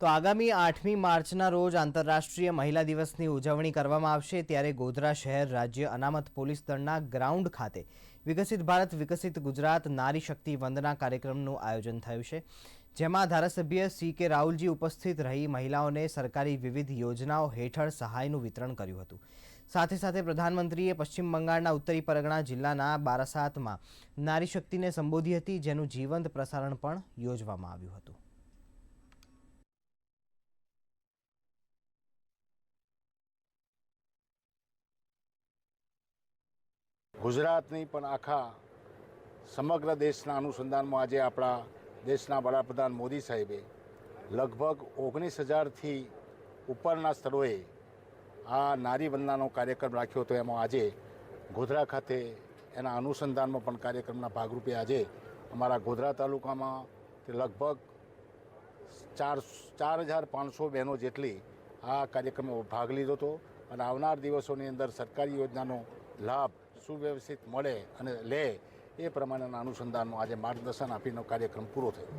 તો આગામી આઠમી માર્ચના રોજ આંતરરાષ્ટ્રીય મહિલા દિવસની ઉજવણી કરવામાં આવશે ત્યારે ગોધરા શહેર રાજ્ય અનામત પોલીસ દળના ગ્રાઉન્ડ ખાતે વિકસિત ભારત, વિકસિત ગુજરાત, નારી શક્તિ વંદના કાર્યક્રમનું આયોજન થયું છે, જેમાં ધારાસભ્ય સી કે રાહુલજી ઉપસ્થિત રહી મહિલાઓને સરકારી વિવિધ યોજનાઓ હેઠળ સહાયનું વિતરણ કર્યું હતું. સાથે સાથે પ્રધાનમંત્રીએ પશ્ચિમ બંગાળના ઉત્તરી પરગણા જિલ્લાના બારાસાતમાં નારી શક્તિને સંબોધી હતી, જેનું જીવંત પ્રસારણ પણ યોજવામાં આવ્યું હતું. ગુજરાતની પણ આખા સમગ્ર દેશના અનુસંધાનમાં આજે આપણા દેશના વડાપ્રધાન મોદી સાહેબે લગભગ ઓગણીસ હજારથી ઉપરના સ્થળોએ આ નારી વંદનાનો કાર્યક્રમ રાખ્યો હતો. એમાં આજે ગોધરા ખાતે એના અનુસંધાનમાં પણ કાર્યક્રમના ભાગરૂપે આજે અમારા ગોધરા તાલુકામાં તે લગભગ ચાર ચાર હજાર પાંચસો બહેનો જેટલી આ કાર્યક્રમમાં ભાગ લીધો હતો. અને આવનાર દિવસોની અંદર સરકારી યોજનાનો લાભ સુવ્યવસ્થિત મળે અને લે એ પ્રમાણેના અનુસંધાનનો આજે માર્ગદર્શન આપીનો કાર્યક્રમ પૂરો થયો.